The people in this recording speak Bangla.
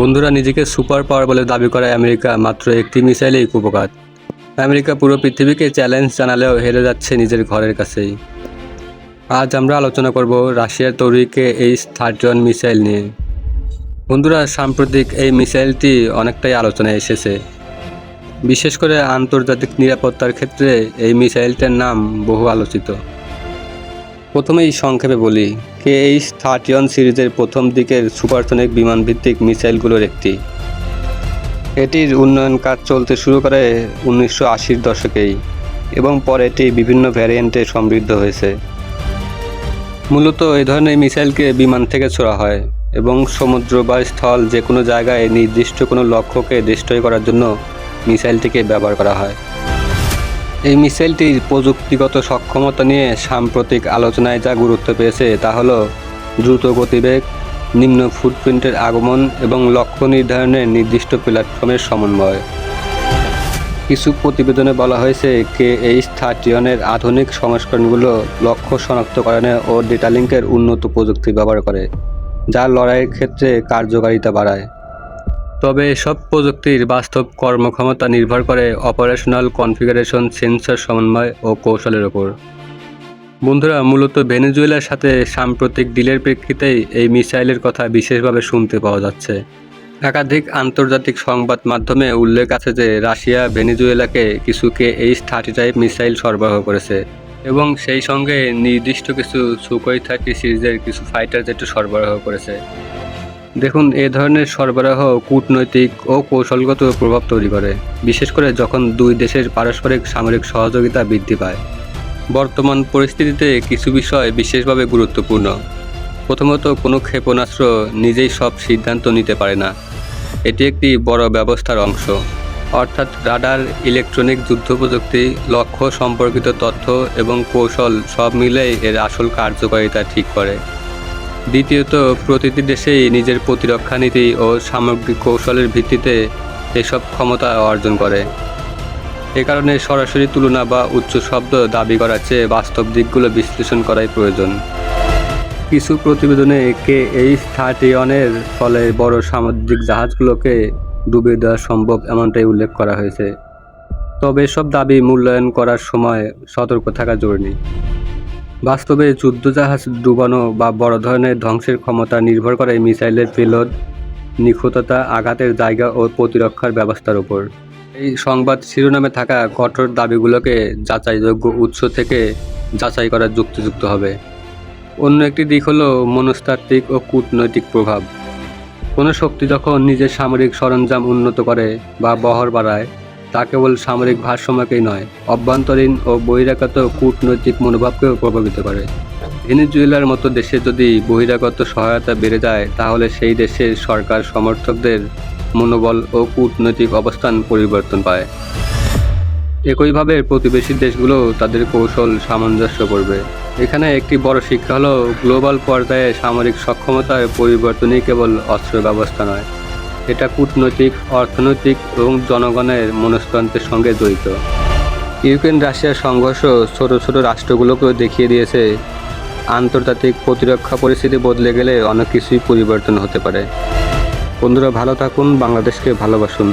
বন্ধুরা নিজেকে সুপার পাওয়ার বলে দাবি করা আমেরিকা, মাত্র একটি মিসাইলেই কুপকাত আমেরিকা পুরো পৃথিবীকে চ্যালেঞ্জ জানালেও হেরে যাচ্ছে নিজের ঘরের কাছেই। আজ আমরা আলোচনা করব রাশিয়ার তৈরি কে এইচ মিসাইল নিয়ে। বন্ধুরা, সাম্প্রতিক এই মিসাইলটি অনেকটাই আলোচনায় এসেছে। বিশেষ করে আন্তর্জাতিক নিরাপত্তার ক্ষেত্রে এই মিসাইলটার নাম বহু আলোচিত। প্রথমেই সংক্ষেপে বলি কে এইচ থার্টি ওয়ান সিরিজের প্রথম দিকের সুপারসনিক বিমান ভিত্তিক মিসাইলগুলোর একটি। এটির উন্নয়ন কাজ চলতে শুরু করে উনিশশো আশির দশকেই এবং পরে এটি বিভিন্ন ভ্যারিয়েন্টে সমৃদ্ধ হয়েছে। মূলত এই ধরনের মিসাইলকে বিমান থেকে ছোড়া হয় এবং সমুদ্র বা স্থল যে কোনো জায়গায় নির্দিষ্ট কোনো লক্ষ্যকে ডিস্ট্রয় করার জন্য মিসাইলটিকে ব্যবহার করা হয়। এই মিসাইলটির প্রযুক্তিগত সক্ষমতা নিয়ে সাম্প্রতিক আলোচনায় যা গুরুত্ব পেয়েছে তা হলো দ্রুত গতিবেগ, নিম্ন ফুটপ্রিন্টের আগমন এবং লক্ষ্য নির্ধারণের নির্দিষ্ট প্ল্যাটফর্মের সমন্বয়। কিছু প্রতিবেদনে বলা হয়েছে কে এইচ থার্টি আধুনিক সংস্করণগুলো লক্ষ্য শনাক্তকরণে ও ডেটা লিঙ্কের উন্নত প্রযুক্তি ব্যবহার করে, যা লড়াইয়ের ক্ষেত্রে কার্যকারিতা বাড়ায়। তবে এসব প্রযুক্তির বাস্তব কর্মক্ষমতা নির্ভর করে অপারেশনাল কনফিগারেশন সেন্সর সমন্বয় ও কৌশলের ওপর। বন্ধুরা, মূলত ভেনেজুয়েলার সাথে সাম্প্রতিক ডিলের প্রেক্ষিতেই এই মিসাইলের কথা বিশেষভাবে শুনতে পাওয়া যাচ্ছে। একাধিক আন্তর্জাতিক সংবাদ মাধ্যমে উল্লেখ আছে যে রাশিয়া ভেনেজুয়েলাকে কিছু K H thirty type missile সরবরাহ করেছে এবং সেই সঙ্গে নির্দিষ্ট কিছু সুকই থার্টি সিরিজের কিছু ফাইটার জেটও সরবরাহ করেছে। দেখুন, এ ধরনের সরবরাহ কূটনৈতিক ও কৌশলগত প্রভাব তৈরি করে, বিশেষ করে যখন দুই দেশের পারস্পরিক সামরিক সহযোগিতা বৃদ্ধি পায়। বর্তমান পরিস্থিতিতে কিছু বিষয় বিশেষভাবে গুরুত্বপূর্ণ। প্রথমত, কোনো ক্ষেপণাস্ত্র নিজেই সব সিদ্ধান্ত নিতে পারে না। এটি একটি বড় ব্যবস্থার অংশ। অর্থাৎ রাডার, ইলেকট্রনিক যুদ্ধ প্রযুক্তি, লক্ষ্য সম্পর্কিত তথ্য এবং কৌশল সব মিলেই এর আসল কার্যকারিতা ঠিক করে। দ্বিতীয়ত, প্রতিটি দেশেই নিজের প্রতিরক্ষা নীতি ও সামগ্রিক কৌশলের ভিত্তিতে এসব ক্ষমতা অর্জন করে। এ কারণে সরাসরি তুলনা বা উচ্চ শব্দ দাবি করার চেয়ে বাস্তব দিকগুলো বিশ্লেষণ করাই প্রয়োজন। কিছু প্রতিবেদনে কে এইচ থার্টি ফলে বড় সামুদ্রিক জাহাজগুলোকে ডুবিয়ে দেওয়া সম্ভব এমনটাই উল্লেখ করা হয়েছে। তবে এসব দাবি মূল্যায়ন করার সময় সতর্ক থাকা জরুরি বাস্তবে যুদ্ধজাহাজ ডুবানো বা বড় ধরনের ধ্বংসের ক্ষমতা নির্ভর করে মিসাইলের পেলোড, নিখুঁততা, আঘাতের জায়গা ও প্রতিরক্ষার ব্যবস্থার উপর। এই সংবাদ শিরোনামে থাকা কঠোর দাবিগুলোকে যাচাইযোগ্য উৎস থেকে যাচাই করা যুক্তিযুক্ত হবে। অন্য একটি দিক হলো মনস্তাত্ত্বিক ও কূটনৈতিক প্রভাব। কোনো শক্তি যখন নিজের সামরিক সরঞ্জাম উন্নত করে বা বহর বাড়ায় তা কেবল সামরিক ভারসাম্যকেই নয়, অভ্যন্তরীণ ও বহিরাগত কূটনৈতিক মনোভাবকেও প্রভাবিত করে। ভেনেজুয়েলার মতো দেশে যদি বহিরাগত সহায়তা বেড়ে যায়, তাহলে সেই দেশের সরকার সমর্থকদের মনোবল ও কূটনৈতিক অবস্থান পরিবর্তন পায়। একইভাবে প্রতিবেশী দেশগুলো তাদের কৌশল সামঞ্জস্য করবে। এখানে একটি বড় শিক্ষা হলো, গ্লোবাল পর্যায়ে সামরিক সক্ষমতার পরিবর্তনই কেবল অস্ত্র ব্যবস্থা নয় এটা কূটনৈতিক, অর্থনৈতিক এবং জনগণের মনস্তন্ত্রের সঙ্গে জড়িত। ইউক্রেন রাশিয়ার সংঘর্ষ ছোট ছোট রাষ্ট্রগুলোকেও দেখিয়ে দিয়েছে। আন্তর্জাতিক প্রতিরক্ষা পরিস্থিতি বদলে গেলে অনেক কিছুই পরিবর্তন হতে পারে। বন্ধুরা, ভালো থাকুন, বাংলাদেশকে ভালোবাসুন।